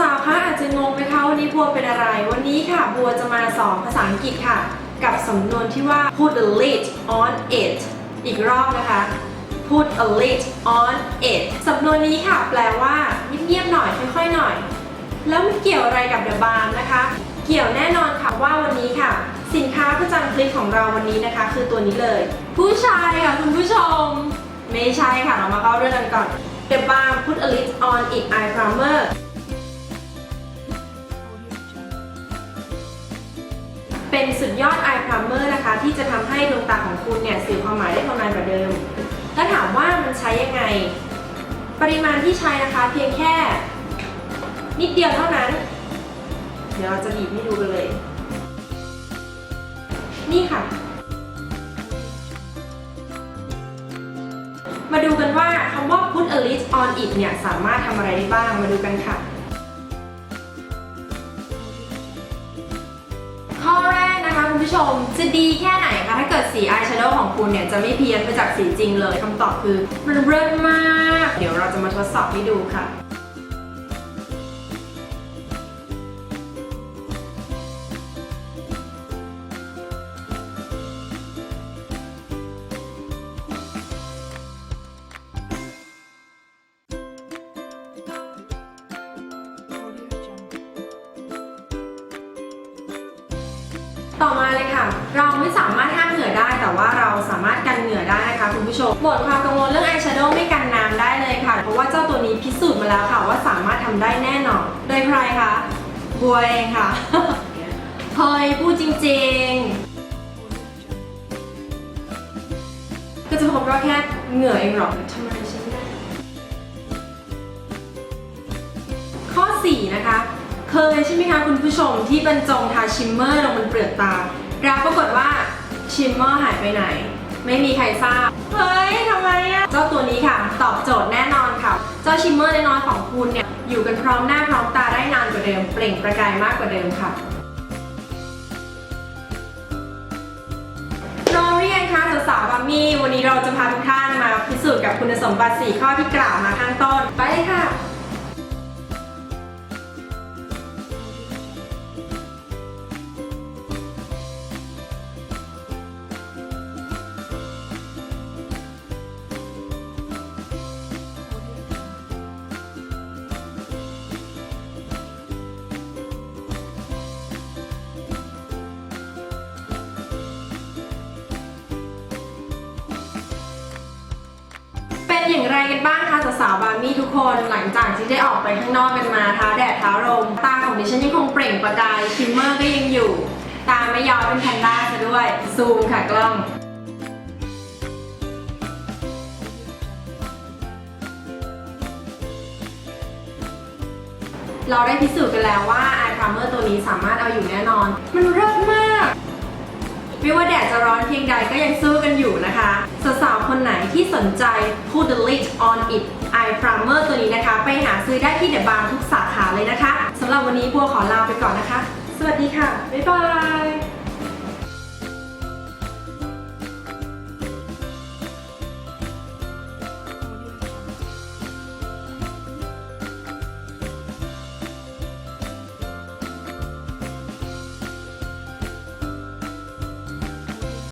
สาวๆ คะอาจจะงงไหมคะวันนี้บัวเป็นอะไร วันนี้ค่ะบัวจะมาสอนภาษาอังกฤษค่ะ กับสำนวนที่ว่า put a lid on it อีกรอบนะคะ put a lid on it สำนวนนี้ค่ะ แปลว่าเงียบๆหน่อยค่อยๆหน่อย แล้วมันเกี่ยวอะไรกับ The Balm นะคะ เกี่ยวแน่นอนค่ะว่าวันนี้ค่ะ สินค้าประจำคลิปของเราวันนี้นะคะ คือตัวนี้เลย ผู้ชายค่ะคุณผู้ชม ไม่ใช่ค่ะเรามาเข้าเรื่องกันก่อน The Balm Put a Lid on It Eye Primer เป็นสุดยอด eye primer นะคะ ที่จะทำให้ดวงตาของคุณเนี่ยสื่อความหมายได้ทำนานกว่าเดิม ถ้าถามว่ามันใช้ยังไง ปริมาณที่ใช้นะคะเพียงแค่ นิดเดียวเท่านั้น เดี๋ยวเราจะบีบให้ดูกันเลย นี่ค่ะ มาดูกันว่าคำว่า put a lid on it เนี่ยสามารถทำอะไรได้บ้างมาดูกันค่ะ ผู้ชมจะดีแค่ไหนคะถ้าเกิดสีอายแชโดว์ของคุณเนี่ยจะไม่เพี้ยนไปจากสีจริงเลยคำตอบคือมันเลิศมาก เดี๋ยวเราจะมาทดสอบให้ดูค่ะ ต่อมาเลยค่ะ เราไม่สามารถห้ามเหงื่อได้ แต่ว่าเราสามารถกันเหงื่อได้นะคะคุณผู้ชมหมดความกังวลเรื่องอายแชโดว์ไม่กันน้ำได้เลยค่ะ เพราะว่าเจ้าตัวนี้พิสูจน์มาแล้วค่ะ ว่าสามารถทำได้แน่นอน โดยใครคะบัวเองค่ะเฮ้ยพูดจริงๆ ก็จะพบว่าแค่เหงื่อเองหรอกทำไมฉันไม่ได้ข้อ 4 นะคะ เคยใช่ไหมคะคุณผู้ชมที่บรรจงทาชิมเมอร์ลงบนเปลือกตา แล้วปรากฏว่าชิมเมอร์หายไปไหน ไม่มีใครทราบ เฮ้ยทำไมอะเจ้าตัวนี้ค่ะ ตอบโจทย์แน่นอนค่ะ เจ้าชิมเมอร์น้อยของคุณเนี่ย อยู่กันพร้อมหน้าพร้อมตาได้นานกว่าเดิม เปล่งประกายมากกว่าเดิมค่ะรอเรียนค่ะสาวๆบัมมี่ วันนี้เราจะพาทุกท่านมาพิสูจน์กับคุณสมบัติ 4 ข้อที่กล่าวมาข้างต้น ไปเลยค่ะ เป็นอย่างไรกันบ้างคะสาวๆบาร์มี่ทุกคนหลังจากที่ได้ออกไปข้างนอกกันมาท้าแดดท้าลมตาของดิฉันยังคงเปล่งประกายชิมเมอร์ก็ยังอยู่ ตาไม่ยอมเป็นแพนด้าซะด้วย ซูมค่ะกล้องเราได้พิสูจน์กันแล้วว่า eye primer ตัวนี้สามารถเอาอยู่แน่นอน มันเลิศมาก ไม่ว่าแดดจะร้อนเพียงใดก็ยังสู้กันอยู่นะคะ ที่สนใจ Put the lid on it eye primer ตัวนี้นะคะ ไปหาซื้อได้ที่เดบาร์ทุกสาขาเลยนะคะสำหรับวันนี้บัวขอลาไปก่อนนะคะ สวัสดีค่ะ บ๊ายบาย